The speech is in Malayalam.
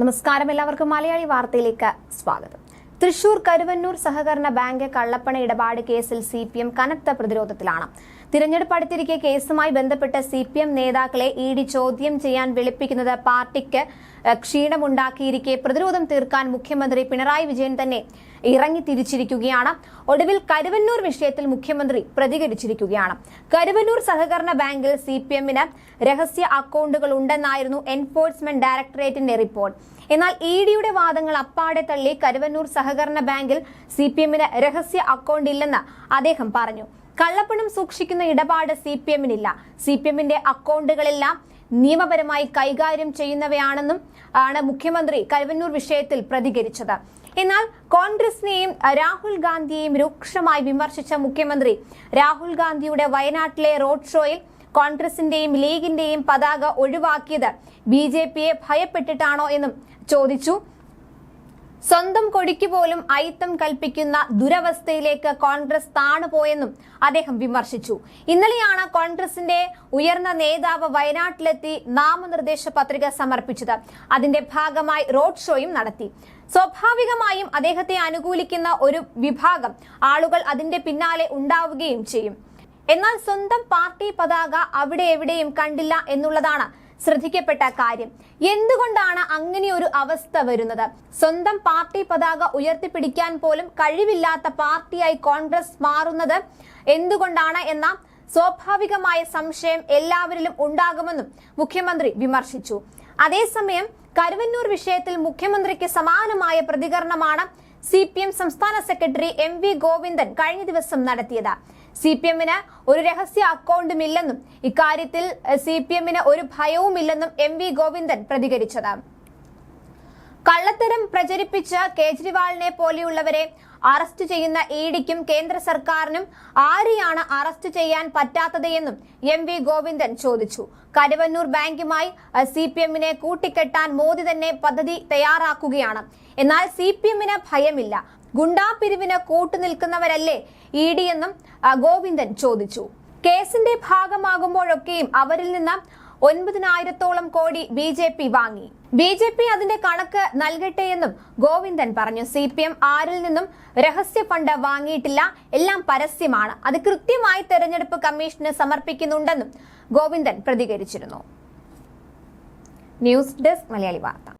നമസ്കാരം. എല്ലാവർക്കും മലയാളി വാർത്തയിലേക്ക് സ്വാഗതം. തൃശൂർ കരുവന്നൂർ സഹകരണ ബാങ്ക് കള്ളപ്പണ ഇടപാട് കേസിൽ സി പി എം കനത്ത പ്രതിരോധത്തിലാണ്. തിരഞ്ഞെടുപ്പ് അടുത്തിരിക്കെ കേസുമായി ബന്ധപ്പെട്ട് സി പി എം നേതാക്കളെ ഇ ഡി ചോദ്യം ചെയ്യാൻ വിളിപ്പിക്കുന്നത് പാർട്ടിക്ക് ക്ഷീണമുണ്ടാക്കിയിരിക്കെ. പ്രതിരോധം തീർക്കാൻ മുഖ്യമന്ത്രി പിണറായി വിജയൻ തന്നെ ഇറങ്ങി തിരിച്ചിരിക്കുകയാണ്. ഒടുവിൽ കരുവന്നൂർ വിഷയത്തിൽ മുഖ്യമന്ത്രി പ്രതികരിച്ചിരിക്കുകയാണ്. കരുവന്നൂർ സഹകരണ ബാങ്കിൽ സി പി എമ്മിന് രഹസ്യ അക്കൗണ്ടുകൾ ഉണ്ടെന്നായിരുന്നു എൻഫോഴ്സ്മെന്റ് ഡയറക്ടറേറ്റിന്റെ റിപ്പോർട്ട്. എന്നാൽ ഇ ഡിയുടെ വാദങ്ങൾ അപ്പാടെ തള്ളി കരുവന്നൂർ സഹകരണ ബാങ്കിൽ സി പി എമ്മിന് രഹസ്യ അക്കൗണ്ട് ഇല്ലെന്ന് അദ്ദേഹം പറഞ്ഞു. കള്ളപ്പണം സൂക്ഷിക്കുന്ന ഇടപാട് സി പി എമ്മിനില്ല സി പി എമ്മിന്റെ അക്കൗണ്ടുകളെല്ലാം നിയമപരമായി കൈകാര്യം ചെയ്യുന്നവയാണെന്നും ആണ് മുഖ്യമന്ത്രി കരുവന്നൂർ വിഷയത്തിൽ പ്രതികരിച്ചത്. എന്നാൽ കോൺഗ്രസിനെയും രാഹുൽ ഗാന്ധിയെയും രൂക്ഷമായി വിമർശിച്ച മുഖ്യമന്ത്രി രാഹുൽ ഗാന്ധിയുടെ വയനാട്ടിലെ റോഡ് ഷോയിൽ കോൺഗ്രസിന്റെയും ലീഗിന്റെയും പതാക ഒഴിവാക്കിയത് ബി ഭയപ്പെട്ടിട്ടാണോ എന്നും ചോദിച്ചു. സ്വന്തം കൊടിക്ക് പോലും അയിത്തം കൽപ്പിക്കുന്ന ദുരവസ്ഥയിലേക്ക് കോൺഗ്രസ് താണുപോയെന്നും അദ്ദേഹം വിമർശിച്ചു. ഇന്നലെയാണ് കോൺഗ്രസിന്റെ ഉയർന്ന നേതാവ് വയനാട്ടിലെത്തി നാമനിർദ്ദേശ പത്രിക സമർപ്പിച്ചത്. അതിന്റെ ഭാഗമായി റോഡ് ഷോയും നടത്തി. സ്വാഭാവികമായും അദ്ദേഹത്തെ അനുകൂലിക്കുന്ന ഒരു വിഭാഗം ആളുകൾ അതിന്റെ പിന്നാലെ ഉണ്ടാവുകയും ചെയ്യും. എന്നാൽ സ്വന്തം പാർട്ടി പതാക അവിടെ എവിടെയും കണ്ടില്ല എന്നുള്ളതാണ് ശ്രദ്ധിക്കപ്പെട്ട കാര്യം. എന്തുകൊണ്ടാണ് അങ്ങനെ ഒരു അവസ്ഥ വരുന്നത്? സ്വന്തം പാർട്ടി പതാക ഉയർത്തിപ്പിടിക്കാൻ പോലും കഴിവില്ലാത്ത പാർട്ടിയായി കോൺഗ്രസ് മാറുന്നത് എന്തുകൊണ്ടാണ് എന്ന സ്വാഭാവികമായ സംശയം എല്ലാവരിലും ഉണ്ടാകുമെന്നും മുഖ്യമന്ത്രി വിമർശിച്ചു. അതേസമയം കരുവന്നൂർ വിഷയത്തിൽ മുഖ്യമന്ത്രിക്ക് സമാനമായ പ്രതികരണമാണ് സി പി എം സംസ്ഥാന സെക്രട്ടറി എം വി ഗോവിന്ദൻ കഴിഞ്ഞ ദിവസം നടത്തിയത്. സി പി എമ്മിന് ഒരു രഹസ്യ അക്കൗണ്ടും ഇല്ലെന്നും ഇക്കാര്യത്തിൽ സി പി എമ്മിന് ഒരു ഭയവുമില്ലെന്നും എം വി ഗോവിന്ദൻ പ്രതികരിച്ചത്. കള്ളത്തരം പ്രചരിപ്പിച്ച കേജ്രിവാളിനെ പോലെയുള്ളവരെ അറസ്റ്റ് ചെയ്യുന്ന ഇ ഡിക്കും കേന്ദ്ര സർക്കാരിനും ആരെയാണ് അറസ്റ്റ് ചെയ്യാൻ പറ്റാത്തത് എന്നും എം വി ഗോവിന്ദൻ ചോദിച്ചു. കരുവന്നൂർ ബാങ്കുമായി സി പി എമ്മിനെ കൂട്ടിക്കെട്ടാൻ മോദി തന്നെ പദ്ധതി തയ്യാറാക്കുകയാണ്. എന്നാൽ സി പി എമ്മിന് ഭയമില്ല. ഗുണ്ടാപിരിവിന് കൂട്ടുനിൽക്കുന്നവരല്ലേ? ഇ ഡി എന്നും ഗോവിന്ദൻ ചോദിച്ചു. കേസിന്റെ ഭാഗമാകുമ്പോഴൊക്കെയും അവരിൽ നിന്ന് ഒൻപതിനായിരത്തോളം കോടി ബി ജെ പി വാങ്ങി. ബി ജെ പി അതിന്റെ കണക്ക് നൽകട്ടെ എന്നും ഗോവിന്ദൻ പറഞ്ഞു. സി പി എം ആരിൽ നിന്നും രഹസ്യ ഫണ്ട് വാങ്ങിയിട്ടില്ല. എല്ലാം പരസ്യമാണ്. അത് കൃത്യമായി തെരഞ്ഞെടുപ്പ് കമ്മീഷന് സമർപ്പിക്കുന്നുണ്ടെന്നും ഗോവിന്ദൻ പ്രതികരിച്ചിരുന്നു. ന്യൂസ് ഡെസ്ക് മലയാളി വാർത്ത.